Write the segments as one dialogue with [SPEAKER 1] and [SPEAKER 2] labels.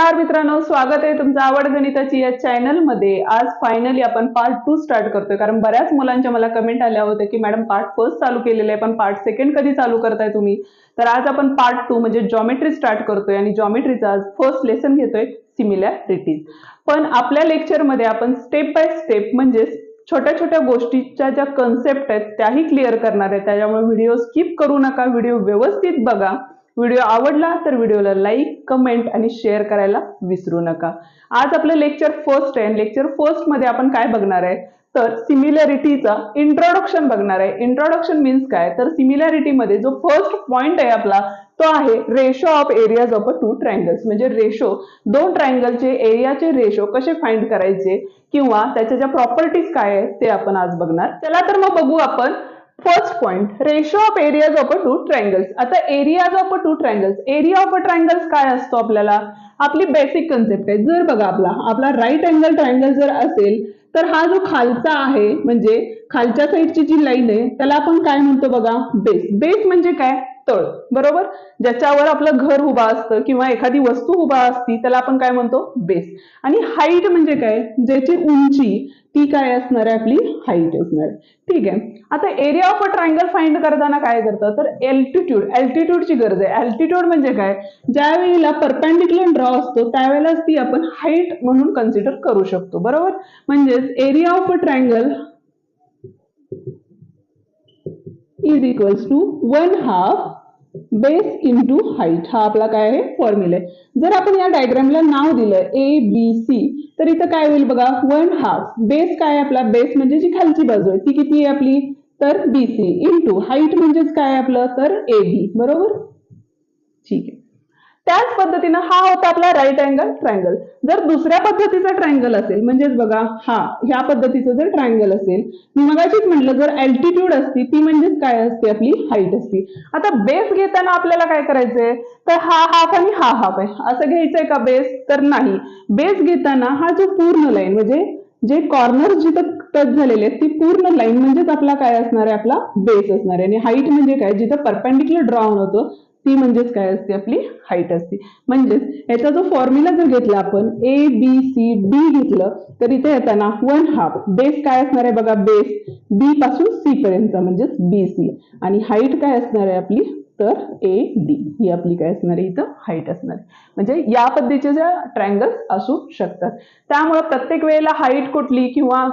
[SPEAKER 1] नमस्कार मित्रांनो स्वागत आहे तुमचं आवड गणिताची या चॅनलमध्ये आज फायनली आपण पार्ट टू स्टार्ट करतोय. कारण बऱ्याच मुलांच्या मला कमेंट आल्या होत्या की मॅडम पार्ट फर्स्ट चालू केलेलं आहे पण पार्ट सेकंड कधी चालू करताय तुम्ही? तर आज आपण पार्ट टू म्हणजे जॉमेट्री स्टार्ट करतोय आणि जॉमेट्रीचा आज फर्स्ट लेसन घेतोय सिमिलॅरिटीज पण आपल्या लेक्चरमध्ये आपण स्टेप बाय स्टेप म्हणजे छोट्या छोट्या गोष्टीच्या ज्या कन्सेप्ट आहेत त्याही क्लिअर करणार आहे. त्याच्यामुळे व्हिडिओ स्किप करू नका व्हिडिओ व्यवस्थित बघा. व्हिडिओ आवडला तर व्हिडिओला लाईक कमेंट आणि शेअर करायला विसरू नका. आज आपलं लेक्चर फर्स्ट आहे. लेक्चर फर्स्टमध्ये आपण काय बघणार आहे? तर सिमिलॅरिटीचा इंट्रोडक्शन बघणार आहे. इंट्रोडक्शन मीन्स काय? तर सिमिलॅरिटी मध्ये जो फर्स्ट पॉइंट आहे आपला तो आहे ratio of areas of a two triangles म्हणजे रेशो दोन ट्रायंगलचे एरियाचे रेशो कसे फाइंड करायचे? किंवा त्याच्या ज्या प्रॉपर्टीज काय आहेत ते आपण आज बघणार. चला तर मग बघू आपण first point ratio of areas of a two triangles आता areas of a two triangles area of a triangles काय असतो आपल्याला? आपली बेसिक कन्सेप्ट आहे. जर बघा आपला आपला राईट अँगल ट्रँगल जर असेल तर हा जो खालचा आहे म्हणजे खालच्या साईडची जी लाईन आहे त्याला आपण काय म्हणतो बघा? बेस बेस म्हणजे काय? तळ. बरोबर? ज्याच्यावर आपलं घर उभा असतं किंवा एखादी वस्तू उभा असती त्याला आपण काय म्हणतो? बेस. आणि हाईट म्हणजे काय? ज्याची उंची ती काय असणार आहे आपली? हाईट असणार ठीक आहे. आता area of a triangle find करताना काय करतं? तर एल्टिट्यूड अल्टिट्यूडची गरज आहे. अल्टिट्यूड म्हणजे काय? ज्या वेळेला परपेंडिक्युलर ड्रॉ असतो त्यावेळेलाच ती आपण हाईट म्हणून कन्सिडर करू शकतो. बरोबर? म्हणजेच area of a triangle is equals to one half base into height हा आपला काय आहे? फॉर्म्युला आहे. जर आपण या डायग्रामला नाव दिलं ए बी सी तर इथं काय होईल बघा? वन हाफ बेस काय आपला? बेस म्हणजे जी खालची बाजू आहे. ती किती आहे आपली? तर बी सी इंटू हाईट म्हणजेच काय आपलं? तर ए बी बरोबर? ठीक आहे. त्याच पद्धतीनं हा होता आपला राईट अँगल ट्रायंगल जर दुसऱ्या पद्धतीचा ट्रायंगल असेल म्हणजेच बघा हा ह्या पद्धतीचं जर ट्रायंगल असेल मी मगाशीच म्हटलं जर अल्टिट्यूड असती ती म्हणजेच काय असते? आपली हाईट असती. आता बेस घेताना आपल्याला काय करायचंय? तर हा हाफ आणि हा हाफ आहे. असं घ्यायचंय का बेस तर नाही. बेस घेताना हा जो पूर्ण लाईन म्हणजे जे कॉर्नर जिथं टच झालेले आहेत ती पूर्ण लाईन म्हणजेच आपला काय असणार आहे? आपला बेस असणार आहे. आणि हाईट म्हणजे काय? जिथं परपेंडिक्युलर ड्रॉ होतं ती म्हणजेच काय असते आपली? हाईट असते. म्हणजेच याचा जो फॉर्म्युला जर घेतला आपण ए बी सी डी घेतलं तर इथे येताना वन हाफ बेस काय असणार आहे बघा? बेस बी पासून सी पर्यंत म्हणजेच बी सी आणि हाईट काय असणार आहे आपली? तर ए डी ही आपली काय असणार आहे? इथं हाईट असणार आहे. म्हणजे या पद्धतीचे ज्या ट्रँगल्स असू शकतात. त्यामुळे प्रत्येक वेळेला हाईट कुठली किंवा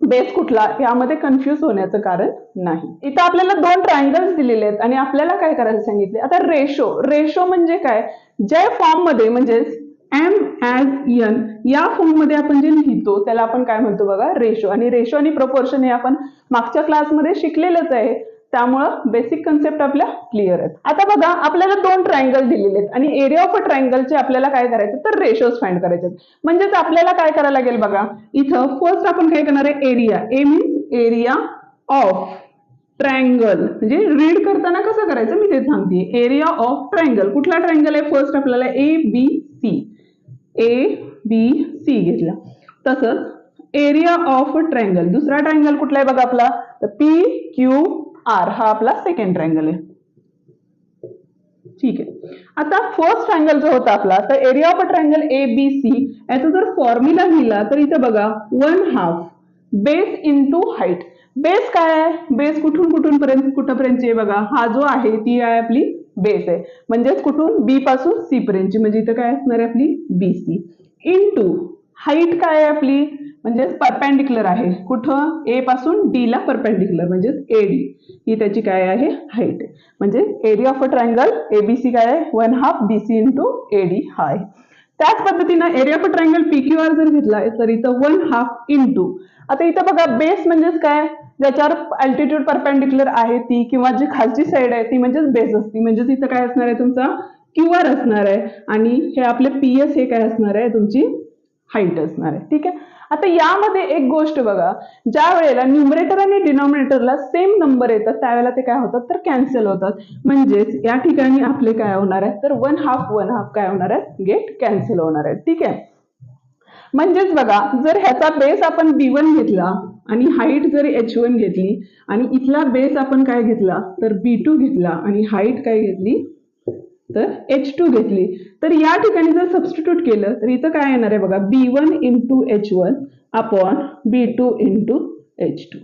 [SPEAKER 1] बेस कुठला यामध्ये कन्फ्युज होण्याचं कारण नाही. इथं आपल्याला दोन ट्रायंगल्स दिलेले आहेत आणि आपल्याला काय करायला सांगितले आता रेशो रेशो म्हणजे काय? ज्या फॉर्ममध्ये म्हणजेच एम ॲज एन या फॉर्ममध्ये आपण जे लिहितो त्याला आपण काय म्हणतो बघा? रेशो आणि रेशो आणि प्रपोर्शन हे आपण मागच्या क्लासमध्ये शिकलेलंच आहे. त्यामुळं बेसिक कन्सेप्ट आपल्या क्लिअर आहेत. आता बघा आपल्याला दोन ट्रायंगल दिलेले आहेत. आणि एरिया ऑफ अ ट्रायंगलचे आपल्याला काय करायचं? तर रेशोज फाइंड करायचे म्हणजेच आपल्याला काय करायला लागेल बघा? इथं फर्स्ट आपण काय करणार आहे? Area A means area of triangle म्हणजे रीड करताना कसं करायचं? मी ते सांगते. एरिया ऑफ ट्रायंगल कुठला ट्रायंगल आहे? फर्स्ट आपल्याला A B C A B C घेतला. तसंच एरिया ऑफ ट्रायंगल दुसरा ट्रायंगल कुठला आहे बघा आपला? तर पी क्यू आर हा आपला सेकंड ट्रायंगल आहे. ठीक आहे. आता फर्स्ट ट्रायंगल जो होता आपला तर area of a triangle A B C याचा जर फॉर्म्युला लिहिला तर इथं बघा one half base into height base काय आहे? बेस कुठून कुठून पर्यंत कुठपर्यंतची आहे बघा? हा जो आहे ती आहे आपली बेस आहे. म्हणजेच कुठून? बी पासून सी पर्यंतची. म्हणजे इथं काय असणार आहे आपली बी सी इंटू हाईट काय आहे आपली? म्हणजेच परपेंडिक्युलर आहे. कुठं? ए पासून डीला परपेंडिक्युलर म्हणजेच ए डी ही त्याची काय आहे? हाईट म्हणजे area of a triangle ABC काय आहे? One half B C into A D हा आहे त्याच पद्धतीनं area of a triangle P Q R जर घेतला तर इथं वन हाफ इंटू आता इथं बघा बेस म्हणजेच काय? ज्याच्यावर अल्टिट्यूड परपेंडिक्युलर आहे ती किंवा जी खालची साईड आहे ती म्हणजेच बेस असती. म्हणजेच इथं काय असणार आहे तुमचा? क्यू आर असणार आहे. आणि हे आपले पी एस हे काय असणार आहे? तुमची हाईट असणार आहे. ठीक आहे? आता यामध्ये एक गोष्ट बघा. ज्या वेळेला न्युमरेटर आणि डिनॉमिनेटरला सेम नंबर येतात त्यावेळेला ते काय होतात? तर कॅन्सल होतात. म्हणजेच या ठिकाणी आपले काय होणार आहे तर वन हाफ वन हाफ काय होणार आहे गेट कॅन्सल होणार आहे ठीक आहे? म्हणजेच बघा जर ह्याचा बेस आपण बी वन घेतला आणि हाईट जर एच वन घेतली आणि इथला बेस आपण काय घेतला? तर बी टू घेतला आणि हाईट काय घेतली? तर एच टू घेतली. तर या ठिकाणी जर सबस्टिट्यूट केलं तर इथं काय येणार आहे बघा B one into H one upon B two into H two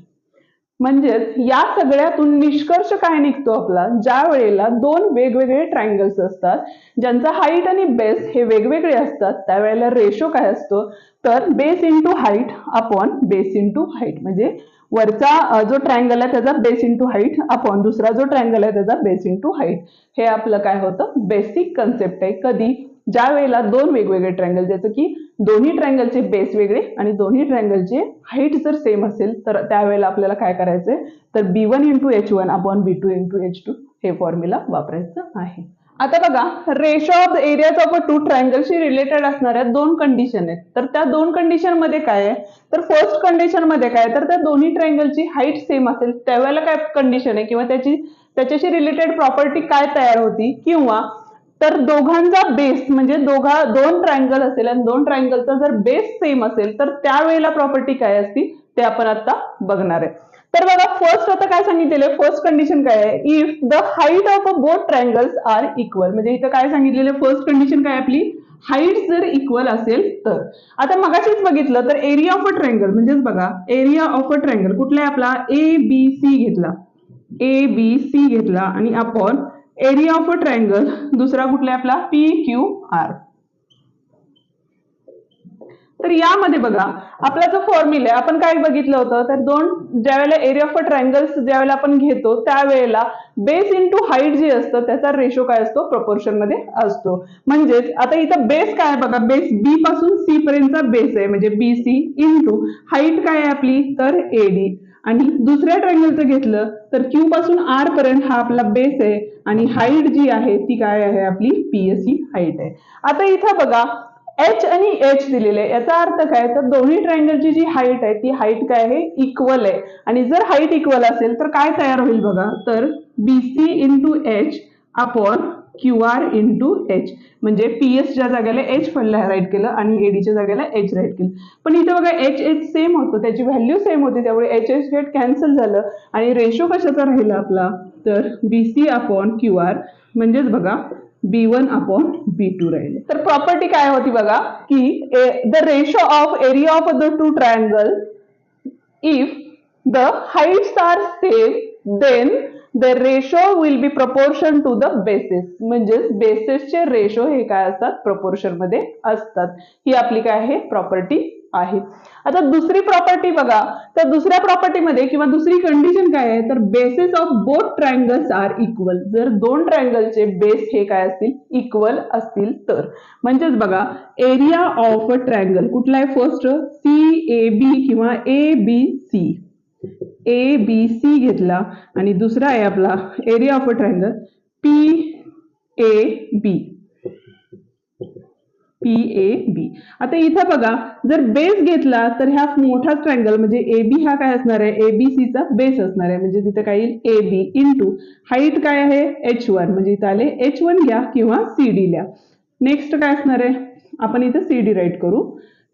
[SPEAKER 1] म्हणजेच या सगळ्यातून निष्कर्ष काय निघतो आपला? ज्या वेळेला दोन वेगवेगळे ट्रायंगल्स असतात ज्यांचा हाईट आणि बेस हे वेगवेगळे असतात त्यावेळेला रेशो काय असतो? तर base into height upon base into height म्हणजे वरचा जो ट्रायंगल आहे त्याचा बेस इंटू हाईट अपॉन दुसरा जो ट्रायंगल आहे त्याचा बेस इंटू हाईट हे आपलं काय होतं? बेसिक कन्सेप्ट आहे. कधी? ज्या वेळेला दोन वेगवेगळे ट्रँगल ज्याचं की दोन्ही ट्रँगलचे बेस वेगळे आणि दोन्ही ट्रँगलचे हाईट जर सेम असेल तर त्यावेळेला आपल्याला काय करायचंय? तर B one into H one upon B two into H two हे फॉर्म्युला वापरायचं आहे. आता बघा ratio of the areas of a two ट्रायंगलशी related असणाऱ्या दोन कंडिशन आहेत. तर त्या दोन कंडिशनमध्ये काय आहे? तर फर्स्ट कंडिशनमध्ये काय तर त्या दोन्ही ट्रायंगलची हाईट सेम असेल त्यावेळेला काय कंडिशन आहे? किंवा त्याची त्याच्याशी रिलेटेड प्रॉपर्टी काय तयार होती? किंवा तर दोघांचा बेस म्हणजे दोघा दोन ट्रायंगल असेल आणि दोन ट्रायंगलचा जर बेस सेम असेल तर त्यावेळेला प्रॉपर्टी काय असती? ते आपण आता बघणार आहे. तर बघा फर्स्ट आता काय सांगितलेलं आहे? फर्स्ट कंडिशन काय आहे? If the height of a both triangles are equal म्हणजे इथं काय सांगितलेलं फर्स्ट कंडिशन काय आपली? हाईट जर इक्वल असेल तर. आता मगाशीच बघितलं तर एरिया ऑफ अ ट्रायंगल म्हणजेच बघा एरिया ऑफ अ ट्रायंगल कुठला आहे आपला? ए बी सी घेतला. ए बी सी घेतला आणि upon area of a triangle दुसरा कुठला आपला? पी क्यू आर तर यामध्ये बघा आपला जो फॉर्म्युला आहे आपण काय बघितलं होतं? तर दोन ज्यावेळेला एरिया ऑफ अ ट्रायंगल्स ज्यावेळेला आपण घेतो त्यावेळेला बेस इंटू हाईट जे असतं त्याचा रेशो काय असतो? प्रपोर्शनमध्ये असतो. म्हणजेच आता इथं बेस काय बघा? बेस बी पासून सी पर्यंतचा बेस आहे. म्हणजे बी सी इंटू हाईट काय आहे आपली? तर एडी आणि दुसऱ्या ट्रायंगलचं घेतलं तर क्यू पासून आर पर्यंत हा आपला बेस आहे आणि हाईट जी आहे ती काय आहे आपली? पीएससी हाईट आहे. आता इथं बघा एच आणि एच दिलेले आहे याचा अर्थ काय? तर दोन्ही ट्रायंगलची जी हाईट आहे ती हाईट काय आहे? इक्वल आहे. आणि जर हाईट इक्वल असेल तर काय तयार होईल बघा? तर B C into H upon Q R into H म्हणजे पी एसच्या जागेला एच पडला राईट केलं आणि एडीच्या जागेला एच राईट केलं. पण इथे बघा एच एच सेम होतं. त्याची व्हॅल्यू सेम होती. त्यामुळे एच एच गेट कॅन्सल झालं आणि रेशो कशाचा राहिला आपला? तर B C upon Q R म्हणजेच बघा B one upon B two राहिले. तर प्रॉपर्टी काय होती बघा की the ratio of area of the two triangle if the heights are same then the ratio will be proportion to the basis म्हणजेच बेसिसचे रेशो हे काय असतात? प्रपोर्शनमध्ये असतात. ही आपली काय आहे? प्रॉपर्टी आहे. आता दुसरी प्रॉपर्टी बघा. तर दुसऱ्या प्रॉपर्टीमध्ये किंवा दुसरी कंडिशन काय आहे? तर basis of both triangles are equal जर दोन ट्रायंगलचे बेस हे काय असतील? इक्वल असतील तर. म्हणजेच बघा एरिया ऑफ अ ट्रायंगल कुठला आहे फर्स्ट सी ए बी किंवा ए B C A B C घेतला आणि दुसरा आहे आपला area of a triangle P A B P A B आता इथं बघा जर बेस घेतला तर ह्या मोठा ट्रायंगल म्हणजे ए बी हा काय असणार आहे? ए बी सीचा बेस असणार आहे. म्हणजे तिथं काय येईल? ए बी इंटू हाईट काय आहे? एच वन म्हणजे इथं आले एच वन घ्या किंवा सी डी लिहा. नेक्स्ट काय असणार आहे? आपण इथं सी डी राईट करू.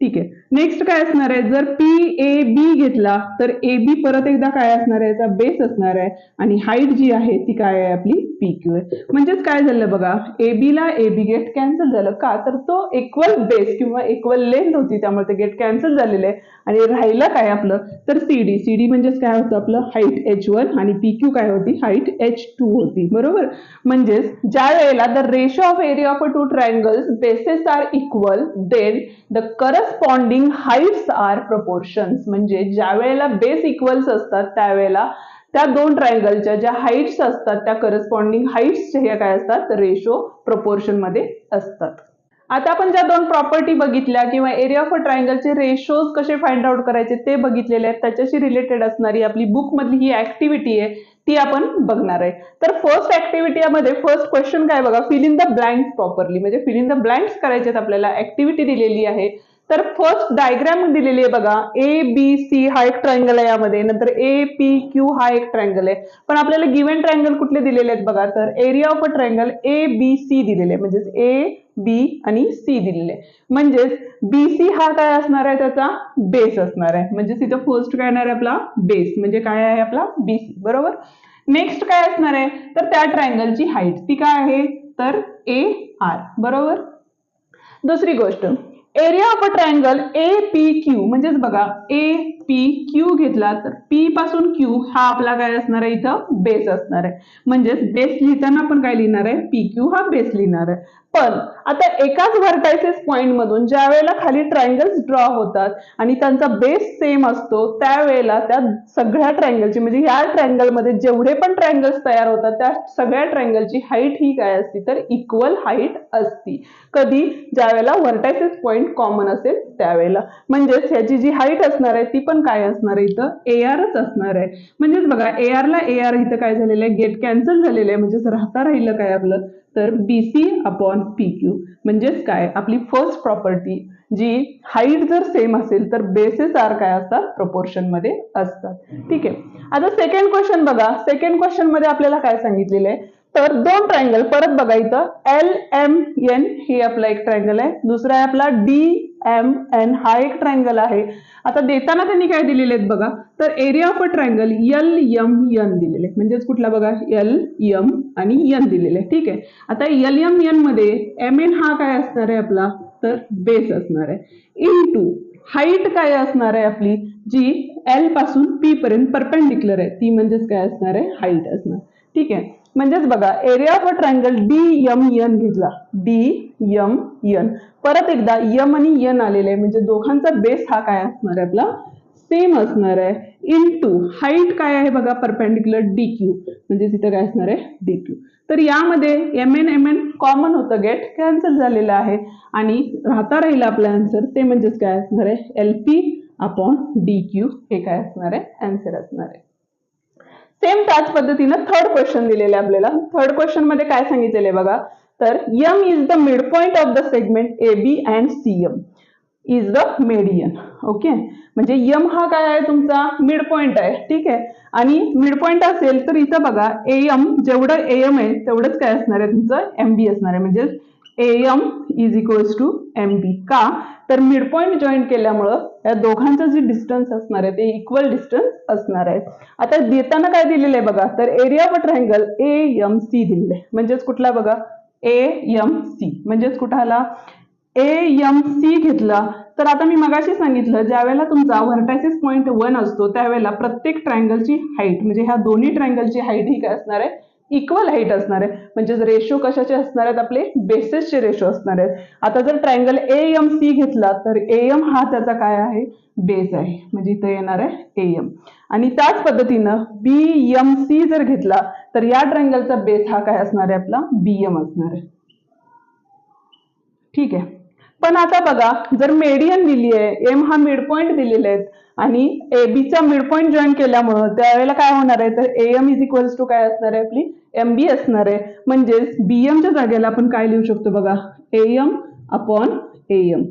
[SPEAKER 1] ठीक आहे. नेक्स्ट काय असणार आहे? जर पी ए बी घेतला तर ए बी परत एकदा काय असणार आहे? याचा बेस असणार आहे. आणि हाईट जी आहे ती काय आहे आपली? पी क्यू आहे. म्हणजेच काय झालं बघा? ए बी ला ए बी गेट कॅन्सल झालं का? तर तो इक्वल बेस किंवा इक्वल लेंथ होती. त्यामुळे ते गेट कॅन्सल झालेलं आहे. आणि राहिलं काय आपलं? तर सी डी सी डी म्हणजेच काय होतं आपलं? हाईट एच वन आणि पी क्यू काय होती? हाईट एच टू होती. बरोबर? म्हणजेच ज्या वेळेला the ratio of area of a two triangles bases are equal then the corresponding heights are proportions म्हणजे ज्या वेळेला बेस इक्वल्स असतात त्यावेळेला त्या दोन ट्रायंगलच्या ज्या हाईट्स असतात त्या करस्पॉन्डिंग हाईट्स हे काय असतात? रेशो प्रपोर्शनमध्ये असतात. आता आपण ज्या दोन प्रॉपर्टी बघितल्या किंवा एरिया ऑफ अ ट्रायंगलचे रेशोज कसे फाइंड आउट करायचे ते बघितलेले आहेत. त्याच्याशी रिलेटेड असणारी आपली बुक मधली ही ऍक्टिव्हिटी आहे ती आपण बघणार आहे. तर फर्स्ट ऍक्टिव्हिटी यामध्ये फर्स्ट क्वेश्चन काय बघा? Fill in the blanks properly म्हणजे फिल इन द ब्लँक्स करायचे आपल्याला. ऍक्टिव्हिटी दिलेली आहे. तर फर्स्ट डायग्राम दिलेली आहे बघा. ए बी सी हा एक ट्रायंगल आहे यामध्ये. नंतर ए पी क्यू हा एक ट्रायंगल आहे. पण आपल्याला गिव्हन ट्रायंगल कुठले दिलेले आहेत बघा? तर area of a triangle A B C दिलेले आहे. म्हणजेच ए बी आणि सी दिलेले म्हणजेच बी सी हा काय असणार आहे? त्याचा बेस असणार आहे. म्हणजे तिथं फर्स्ट काय येणार आहे आपला? बेस म्हणजे काय आहे आपला? बी सी बरोबर? नेक्स्ट काय असणार आहे? तर त्या ट्रायंगलची हाईट ती काय आहे? तर ए आर बरोबर? दुसरी गोष्ट. Area of a triangle A P Q म्हणजेच बघा ए पी क्यू घेतला तर पी पासून क्यू हा आपला काय असणार आहे इथं? बेस असणार आहे. म्हणजेच बेस लिहिताना आपण काय लिहिणार आहे? पी क्यू हा बेस लिहिणार आहे. पण आता एकाच व्हर्टायसेस पॉइंट मधून ज्या वेळेला खाली ट्रायंगल्स ड्रॉ होतात आणि त्यांचा बेस सेम असतो त्यावेळेला त्या सगळ्या ट्रायंगलची म्हणजे ह्या ट्रायंगलमध्ये जेवढे पण ट्रायंगल्स तयार होतात त्या सगळ्या ट्रायंगलची हाईट ही काय असती? तर इक्वल हाईट असती. कधी? ज्या वेळेला व्हर्टायसेस पॉइंट कॉमन असेल त्यावेळेला. म्हणजेच ह्याची जी हाईट असणार आहे ती पण काय असणार आहे इथं? ए आरच असणार आहे. म्हणजेच बघा ए आरला ए आर इथं काय झालेलं आहे? गेट कॅन्सल झालेलं आहे. म्हणजेच राहता राहिलं काय आपलं? तर B C upon P Q म्हणजेच काय? आपली फर्स्ट प्रॉपर्टी जी हाईट जर सेम असेल तर बेसेस आर काय असतात? प्रपोर्शनमध्ये असतात. ठीक आहे. आता सेकंड क्वेश्चन बघा. सेकंड क्वेश्चनमध्ये आपल्याला काय सांगितलेलं आहे? तर दोन ट्रायंगल परत बघा इथं. एल एम एन हे आपला एक ट्रायंगल आहे. दुसरा आहे आपला डी एम एन हा एक ट्रायंगल आहे. आता देताना त्यांनी काय दिलेले आहेत बघा. तर area of a triangle L M N दिलेले. म्हणजेच कुठला बघा? एल एम आणि एन दिलेले. ठीक आहे? आता एल एम एनमध्ये एम एन हा काय असणार आहे आपला? तर बेस असणार आहे. इन टू हाईट काय असणार आहे आपली? जी एलपासून पी पर्यंत परपेंडिक्युलर आहे. ती म्हणजेच काय असणार आहे? हाईट असणार. ठीक आहे? म्हणजेच बघा area of a triangle D M N घेतला. डी एम एन परत एकदा यम आणि यन आलेले आहे म्हणजे दोघांचा बेस हा काय असणार आहे आपला? सेम असणार आहे. इन टू हाईट काय आहे बघा परपेंडिक्युलर डी क्यू म्हणजे तिथं काय असणार आहे? डी क्यू तर यामध्ये M N M N common होतं गेट कॅन्सल झालेलं आहे. आणि राहता राहील आपलं आन्सर ते म्हणजेच काय असणार आहे? L P upon D Q हे काय असणार आहे? आन्सर असणार आहे. सेम त्याच पद्धतीनं थर्ड क्वेश्चन दिलेलं आहे आपल्याला. थर्ड क्वेश्चनमध्ये काय सांगितलेलं आहे बघा? तर M is the mid point of the segment A B and C M is the median okay म्हणजे यम हा काय आहे तुमचा? मिड पॉइंट आहे. ठीक आहे? आणि मिड पॉइंट असेल तर इथं बघा ए एम जेवढं ए एम आहे तेवढंच काय असणार आहे तुमचं? एम बी असणार आहे. म्हणजे A M is equals to M B का? तर मिड पॉइंट जॉईन केल्यामुळं या दोघांचं जे डिस्टन्स असणार आहे ते इक्वल डिस्टन्स असणार आहे. आता देताना काय दिलेलं आहे बघा तर area of triangle A M C दिलेलं आहे. म्हणजेच कुठला बघा? ए एम सी म्हणजेच कुठं आला ए एम सी घेतला. तर आता मी मगाशी सांगितलं ज्यावेळेला तुमचा व्हर्टायसिस पॉईंट वन असतो त्यावेळेला प्रत्येक ट्रायंगलची हाईट म्हणजे ह्या दोन्ही ट्रायंगलची हाईट ही काय असणार आहे? इक्वल हाईट असणार आहे. म्हणजेच रेशो कशाचे असणार आहेत? आपले बेसेसचे रेशो असणार आहेत. आता जर ट्रायंगल ए एम सी घेतला तर ए एम हा त्याचा काय आहे? बेस आहे. म्हणजे इथं येणार आहे ए एम आणि त्याच पद्धतीनं बी एम सी जर घेतला तर या ट्रायंगलचा बेस हा काय असणार आहे? आपला बी एम असणार आहे. ठीक आहे? पण आता बघा जर मेडियन दिली आहे एम हा मिड पॉइंट दिलेले आहेत आणि ए बीचा मिड पॉइंट जॉईन केल्यामुळं त्यावेळेला काय होणार आहे? तर A M is equals to काय असणार आहे आपली? एम बी असणार आहे. म्हणजेच बी एमच्या जागेला आपण काय लिहू शकतो बघा? A M upon A M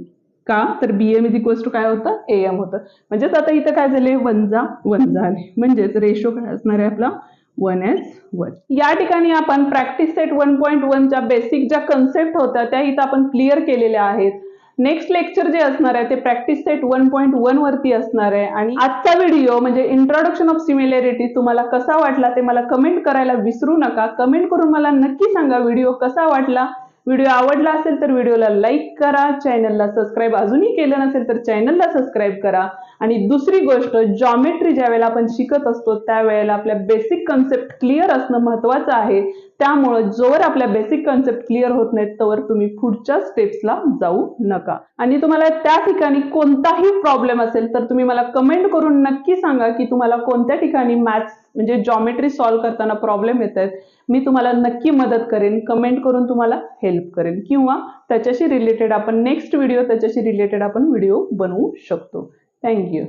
[SPEAKER 1] का? तर B M is equals to काय होतं? ए एम होतं. म्हणजेच आता इथं काय झाले? वनजा वनजा आले म्हणजेच रेशो काय असणार आहे आपला? वन एस वन या ठिकाणी आपण प्रॅक्टिस सेट वन पॉईंट वनच्या बेसिक ज्या कन्सेप्ट होत्या त्या इथं आपण क्लिअर केलेल्या आहेत. नेक्स्ट लेक्चर जे असणार आहे ते practice set one point one वरती असणार आहे. आणि आजचा व्हिडिओ म्हणजे इंट्रोडक्शन ऑफ सिमिलॅरिटी तुम्हाला कसा वाटला ते मला कमेंट करायला विसरू नका. कमेंट करून मला नक्की सांगा व्हिडिओ कसा वाटला. व्हिडिओ आवडला असेल तर व्हिडिओला लाईक करा चॅनलला सबस्क्राईब अजूनही केलं नसेल तर चॅनलला सबस्क्राईब करा. आणि दुसरी गोष्ट जॉमेट्री ज्या वेळेला आपण शिकत असतो त्यावेळेला आपल्या बेसिक कन्सेप्ट क्लिअर असणं महत्वाचं आहे. त्यामुळं जोवर आपल्या बेसिक कन्सेप्ट क्लिअर होत नाहीत तोवर तुम्ही पुढच्या स्टेप्सला जाऊ नका. आणि तुम्हाला त्या ठिकाणी कोणताही प्रॉब्लेम असेल तर तुम्ही मला कमेंट करून नक्की सांगा की तुम्हाला कोणत्या ठिकाणी मॅथ्स म्हणजे जॉमेट्री सॉल्व्ह करताना प्रॉब्लेम येत आहेत. मी तुम्हाला नक्की मदत करेन कमेंट करून तुम्हाला हेल्प करेन. किंवा त्याच्याशी रिलेटेड आपण नेक्स्ट व्हिडिओ त्याच्याशी रिलेटेड आपण व्हिडिओ बनवू शकतो. Thank you